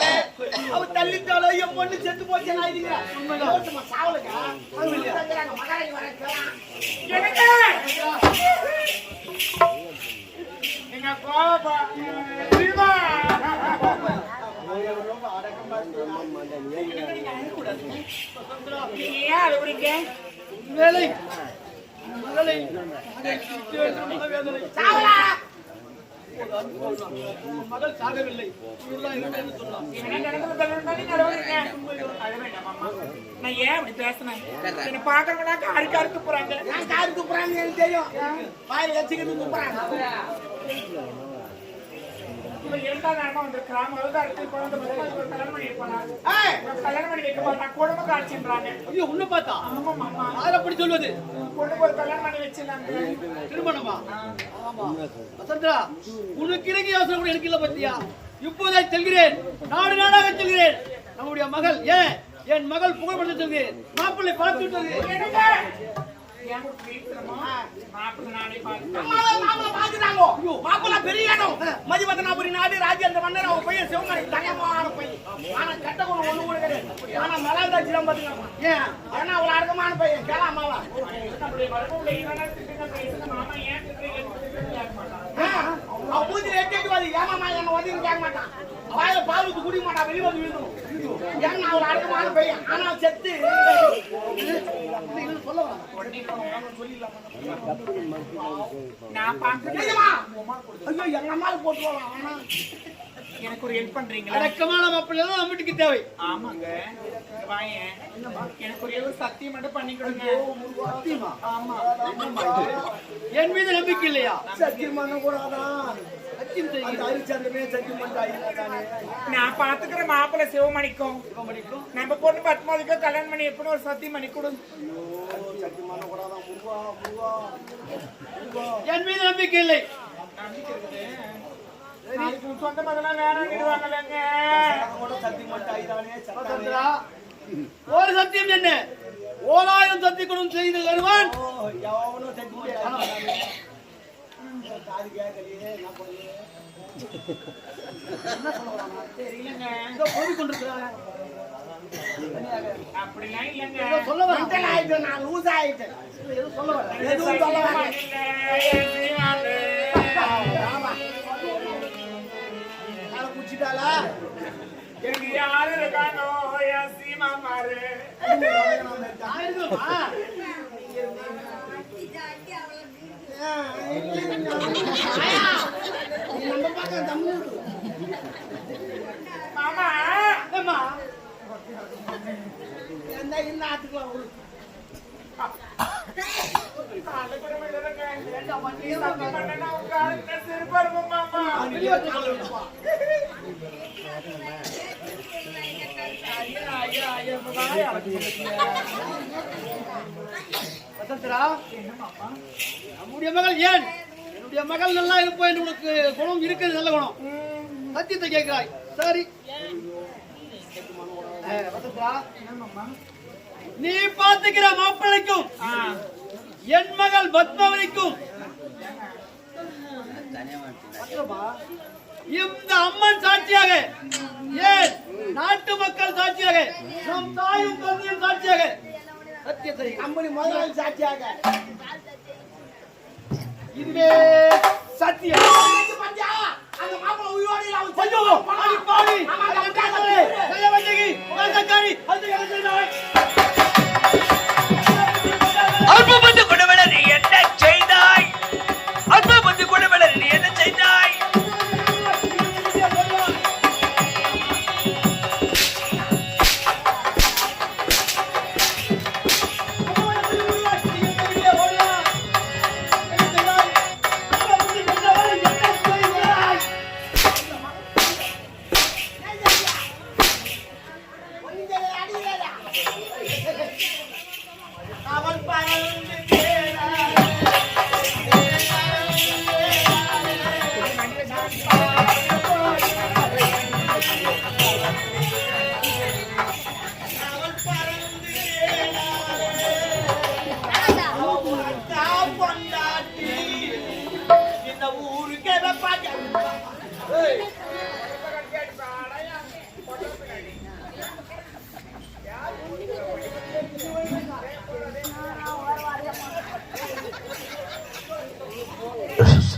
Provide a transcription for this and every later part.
சொல்லிட்டுமே அவ தள்ளிட்டாலோ என் பொண்ணு செத்து போச்சு நீங்க கோபா ஏன் வேலை. மனவேதனை சாவலா! மகள் சாகவில்லை. நான் ஏன் அப்படி பேசுனேன்? என்ன நான் காரு எனக்கு தெரியும். வாயில் வச்சுக்கிட்டு துப்புறாங்க இவன் இரண்டாவது நேரமா வந்திருக்கிறான். முதல்ல அடுத்து குழந்தை முதல்ல ஒரு கல்யாணம் பண்ணி ஏய், கல்யாணம் பண்ணி வைக்க போறான். குடும்ப காட்சின்றாங்க. ஐயோ உன்னை பார்த்தா? ஆமா மாமா யார் அப்படி சொல்வது? குடும்ப ஒரு கல்யாணம் பண்ணி வச்சிருந்தாங்க திருமணமா? ஆமா. வசந்தா உனக்கு இறங்கி யோசனை கூட எனக்கு இல்ல பத்தியா? இப்போதே செல்கிறேன். நாடு நாடாக செல்கிறேன். நம்முடைய மகள் ஏன்? என் மகள் புகழ்படுத்த செல்கிறேன். மாப்பிள்ளை பார்த்து விட்டது. என்னங்க? ஏன் பெரிய இடம் நாடு ராஜேந்திர மன்னர் அவன் பையன் சிவமணி தனியமான பையன் ஆனா கெட்ட குணம் ஒண்ணு கூட கிடையாது ஆனா மலாந்தாச்சிரம் பாத்துக்கலாம் ஏன் ஏன்னா அவள் அடக்கமான பையன் கேளாமாவா அவன் மூஞ்சில எட்டு வந்து ஏமாமா என்ன வந்து கேட்க மாட்டான் வாயில பால் குடிக்க மாட்டான் வெளியே வந்து விழுந்துடும் ஏன்னா அவள் அடக்கமான பையன் ஆனா செத்து எனக்கு ஒரு ஹெல்ப் பண்றீங்களா அடக்கமான மாப்பிள்ளை தான் நம்ம வீட்டுக்கு தேவை. ஆமாங்க. வாயேன். எனக்கு ஒரு சத்தியம் மட்டும் பண்ணி கொடுங்க சத்தியமா? ஆமா. என் மீது நம்பிக்கை இல்லையா? சத்தியம் பண்ண கூடாதான் சத்தியம் செய்ய ஹரிச்சந்திரமே சத்தியம் பண்ணானே நான் பாத்துக்கிற மாப்பிள்ளை சிவமணிக்கும். நம்ம பொண்ணு பத்மாவதிக்கும் கல்யாணம் பண்ணி எப்படி ஒரு சத்தியம் பண்ணி கொடு. என் மீது நம்பிக்கை இல்லை. சொந்த மகனா வேணாங்கிடுவாங்கல்லங்க வசந்தரா, ஒரு சத்தியம் என்ன? ஓராயிரம் சத்தியக்குடன் செய்து வருவான் தெரியலங்க. இதோ போய் கொண்டிருக்கிறான். அப்படிலாம் இல்லைங்க ஏதோ சொல்ல வரேன். ஏதோ சொல்ல வரேன். எதுவும் சொல்ல வரேன். ஆமா. யாரை யாரு இருக்கானோ சீமா மாறு நம்ம பக்கம் தம்மு மாமா என்ன இன்னும் ஆத்துக்கலாம் நம்முடைய மகள் ஏன்? என்னுடைய மகள் நல்லா இருப்போம் என்று உனக்கு குணம் இருக்கிறது நல்ல குணம். சத்தியத்தை கேட்கிறாய். சரி. அஹ், வசந்தரா, நீ பார்த்துக்கிற மாப்பிள்ளைக்கும் என் மகள் பத்மாவதிக்கும் இந்த அம்மன் சாட்சியாக ஏன் நாட்டு மக்கள் சாட்சியாக நம் தாயும் தந்தையும் சாட்சியாக சத்தியத்தை கம்பெனி முதலாளி சாட்சியாக இதுவே சத்தியம் அந்த மாப்பிள்ளை உயிரோடு இல்ல, அவன் செத்து போனான். அடி அந்த கட்டாளே, நல்ல வஞ்சகி, அந்த இளஞ்செய்தாய். It's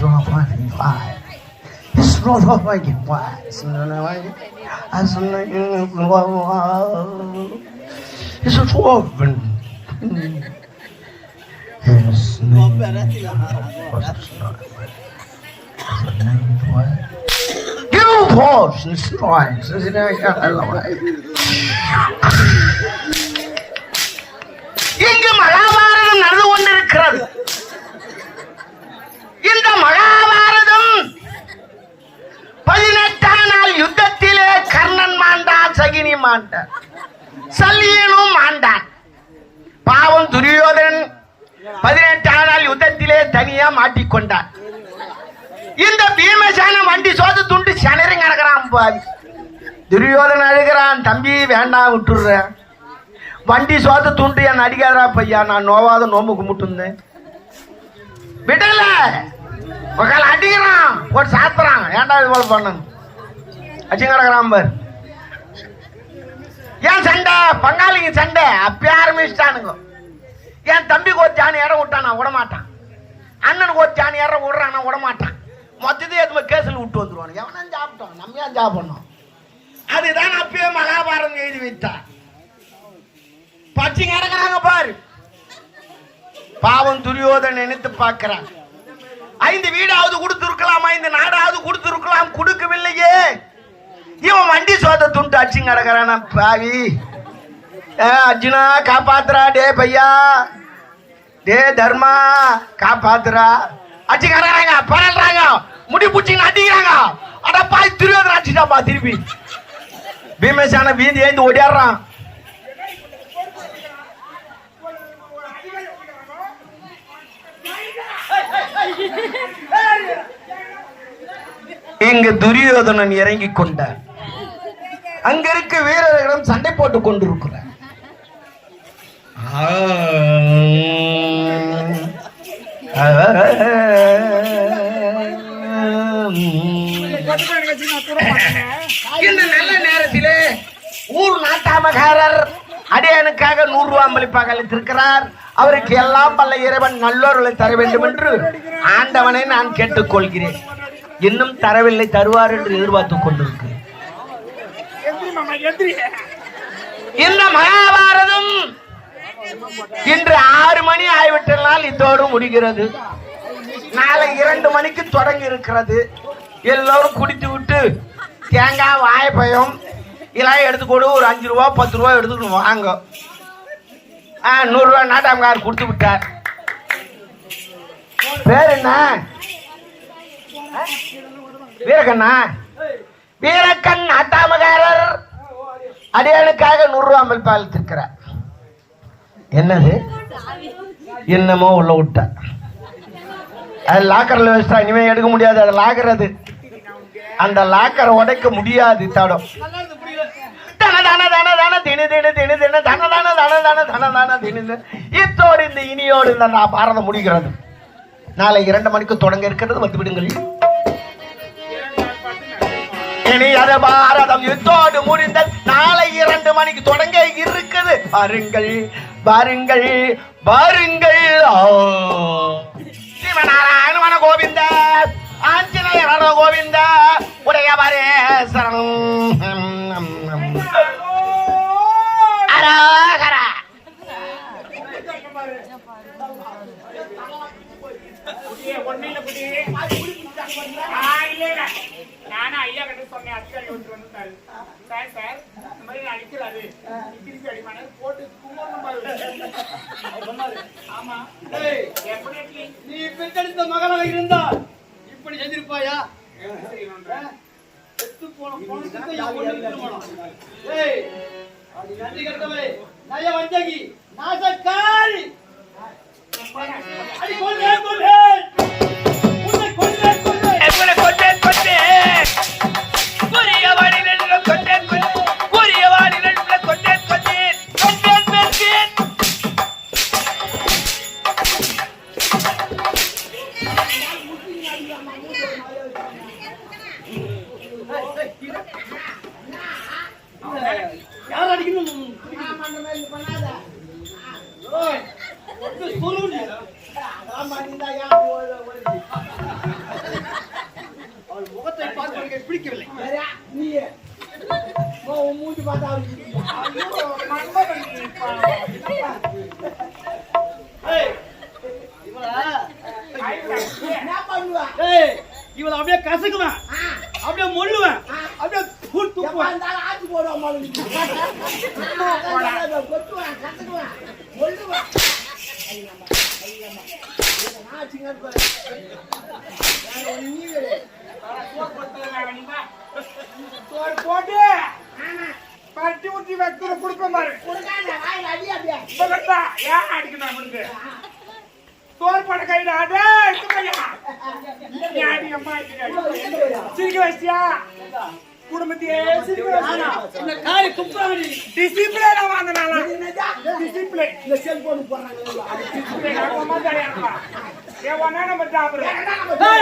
not like it why. It's not like it. I said, It's a woman. His name was Give him pause and strikes. இங்கு மகாபாரதம் நடந்து கொண்டிருக்கிறது துரியோதன் பதினெட்டு ஆனால் நாள் யுத்தத்திலே தனியா மாட்டிக்கொண்டான். இந்த பீமசேன வண்டி சோது துண்டு சனரி கணக்கிறான் பாவி. துரியோதன் அழுகிறான் தம்பி வேண்டாம் விட்டுடுறேன் வண்டி சோத்து துண்டு என் அடிக்காதரா பையா நான் நோவாத நோம்பு கும்பிட்டுருந்தேன் விடல. உக்கால அடிக்கிறான் ஒரு சாத்துறான். ஏன்டா இது போல பண்ணு? அச்சு கிடக்குறான் பார். ஏன் சண்டை? பங்காளிங்க சண்டை. அப்பயே ஆரம்பிச்சிட்டானுங்க என் தம்பிக்கு ஒரு ஜானி இடம் விட்டான் நான் விடமாட்டான். அண்ணனுக்கு ஒரு ஜானி இடம் விடுறான் நான் விடமாட்டான். மொத்தத்தையும் எதுவுமே கேஸில் விட்டு வந்துருவானு எவனும் சாப்பிட்டோம்? நம்ம ஏன் சாப்பிடணும்? அதுதான் அப்பயே மகாபாரதம் எழுதி வைத்தார். பச்சை கிடக்குறாங்க பாரு. பாவம் துரியோதன் நினைத்து பார்க்கிறான் ஐந்து வீடாவது கொடுத்துருக்கலாம்? ஐந்து நாடாவது கொடுத்துருக்கலாம்? கொடுக்கவில்லையே. இவன் வண்டி சோத துண்டு அச்சு கிடக்கிறான் பாவி. அர்ஜுனா காப்பாத்துறா. டே பையா. டே தர்மா காப்பாத்துறா. அச்சு பரல்றாங்க. முடி பூச்சிங்க அடிக்கிறாங்க. அட பாய் துரியோதன் அடிச்சுட்டாப்பா திருப்பி. பீமேசான வீந்தி ஏந்து ஓடியாடுறான். இங்கு துரியோதனன் இறங்கிக் கொண்டார் அங்கிருக்க வீரர்களிடம் சண்டை போட்டுக் கொண்டிருக்கிறார் இந்த நல்ல நேரத்திலே ஊர் நாட்டாமகாரர் அடியனுக்காக நூறு ரூபாய் அம்பளிப்பாக அளித்திருக்கிறார். அவருக்கு எல்லாம் பல்ல இறைவன் நல்லோர்களை தர வேண்டும் என்று ஆண்டவனை நான் கேட்டுக்கொள்கிறேன். இன்னும் தரவில்லை தருவார் என்று மாமா எந்திரி. இந்த மகாபாரதம் இன்று ஆறு மணி ஆகிவிட்டனால் இதோடு முடிகிறது. நாளை இரண்டு மணிக்கு தொடங்கி இருக்கிறது. எல்லோரும் குடித்து விட்டு தேங்காய் வாழைப்பழம் இதெல்லாம் எடுத்துக்கொடு ஒரு அஞ்சு ரூபா பத்து ரூபா எடுத்துக்கணும் வாங்க. ஆ நூறுரூவா நாட்டாமக்கார் கொடுத்து விட்டார். பேர் என்ன? வீரக்கண்ணா? வீரக்கண் நாட்டாமகாரர். அடியானுக்காக நூறுரூவா அமல் பாலித்திருக்கிறார். என்னது? என்னமோ உள்ள விட்டா. அது லாக்கர்ல வச்சா இனிமே எடுக்க முடியாது அது லாக்கர் அது அந்த லாக்கரை உடைக்க முடியாது தடம். தன தன தன தினு தினு தினு தினு தன தன தன தன தன தினு தினு. இத்தோடு இந்த இனியோடு இந்த நான் பாரதம் முடிகிறது. நாளை இரண்டு மணிக்கு தொடங்க இருக்கிறது வந்து விடுங்கள். இனி அது பாரதம் யுத்தோடு முடிந்த நாளை இரண்டு மணிக்கு தொடங்க இருக்குது. பாருங்கள். பாருங்கள் பாருங்கள். சிவநாராயணவன கோவிந்த ஆஞ்சநேயர கோவிந்த உடையவரே சரணம். அரோகரா. நானும் ஐயா கிட்ட சொன்னேன், அடிக்கடி ஒன்று வந்து சார், சார், இந்த மாதிரி நான் அடிக்கிறாரு. चंडीगढ़ का बड़े ना ये बन जाएगी। யார் அடிக்கணும்? சொல்லு. நீ. எனக்கு பிடிக்கவில்லை? நீ மூஞ்சி பார்த்தா இவளை? அப்படியே கசக்குவேன் போட்டு பட்டி ஊத்தி வைக்கிற குடுப்பேன் பாரு ஏன் அடிக்கணும் அவனுக்கு? சிரிக்க வச்சியா குடும்பத்தையே இந்த காய் துப்புறாங்க டிசிப்ளினா வாங்கினால? டிசிப்ளின் இந்த செல்போன் போடுறாங்க. இவங்க. அது டிசிப்ளின் ஆகமா ஏ நம்ம? ஆ,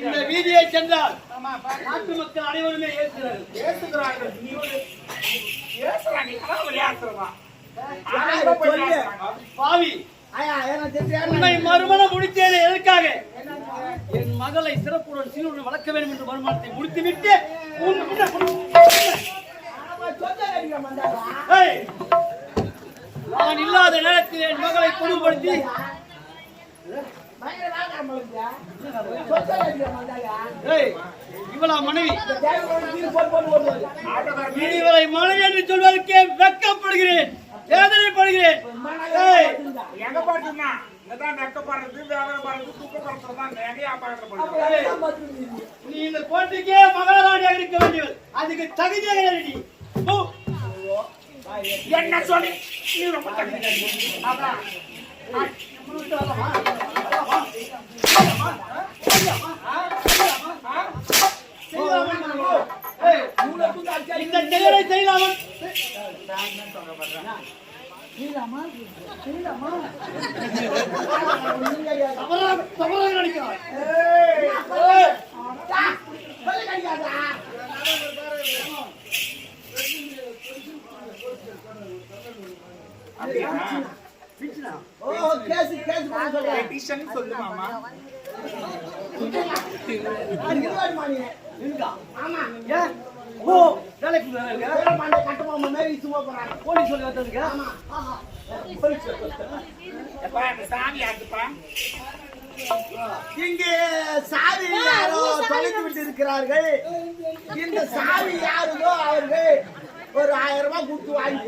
இந்த வீதியை சென்றால் நாட்டு மக்கள் அனைவருமே ஏசுகிறார்கள். நீ? பாவி. உன்னை மறுமணம் முடித்தேன் எதற்காக? என் மகளை சிறப்புடன் சீருடன் வளர்க்க வேண்டும் என்ற மறுமணத்தை முடித்துவிட்டு நான் இல்லாத நேரத்தில் என் மகளை? ஏய், இவளா மனைவி. இவளை மனைவி என்று சொல்வதற்கே வெட்கப்படுகிறேன். வேதனைப்படுகிறேன் எங்க பாட்டுனா இதான் நெக்கப்படுறது வேதனைப்படுறது தூக்கப்படுறது தான் எல்லாம் பார்த்துட்டு நீ இந்த கோட்டைக்கே மகாராணியாக இருக்க வேண்டியவள் அதுக்கு தகுதியாக நீ. என்ன சொல்லி நீ ரொம்ப தகுதி அதான் செய்யலாமா? ஏய், இந்த செயலை செய்யலாமா தவறாக தவறாக நினைக்கிறாய் ஏய், சொல்லி கிடைக்காதா? அப்படியா ஓ, கேசு, கேசு பண்ண சொல்றேன். பெட்டிஷன் சொல்லு மாமா அது இருவாடி மாணி. இருக்கா? ஆமா. ஏன்? ஓ, வேலைக்கு போறா இருக்க? வேற மாண்டை கட்டுமாமா மாதிரி சும்மா போறாங்க. போலீஸ் சொல்லி வந்ததுக்கு எப்பா இந்த சாமி இங்கே சாவி யாரோ தொலைத்து விட்டு இருக்கிறார்கள் இந்த சாவி யாருதோ அவர்கள் ஒரு ஆயிரம் ரூபாய் கொடுத்து வாங்கி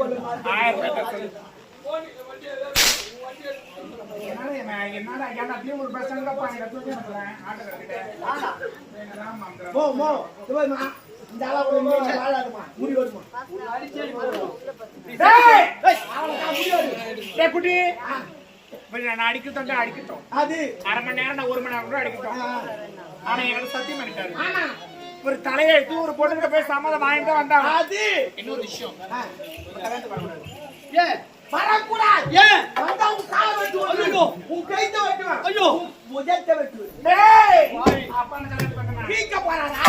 இதுமா இந்த அளவு முடி வருமா? முடி வரும் குட்டி. நான் அடிக்கட்டும் அடிக்கட்டும். அது. அரை மணி நேரம் நான் ஒரு மணி நேரம் கூட அடிக்கட்டும். ஆனா எங்களுக்கு சத்தியம் பண்ணிட்டாரு. ஒரு தலையெழுத்து ஒரு பொண்ணுகிட்ட போய் சம்மதம் வாங்கிட்டு வந்தாங்க. அது. இன்னொரு விஷயம். கல்யாணத்துக்கு வரக்கூடாது. ஏன் வந்தா உன் காலை ஐயோ. உன் கைத்தை ஐயோ. புஜத்தை வெட்டுவேன் டேய். அப்பா கல்யாணம் பண்ண பீக்க போறாரா?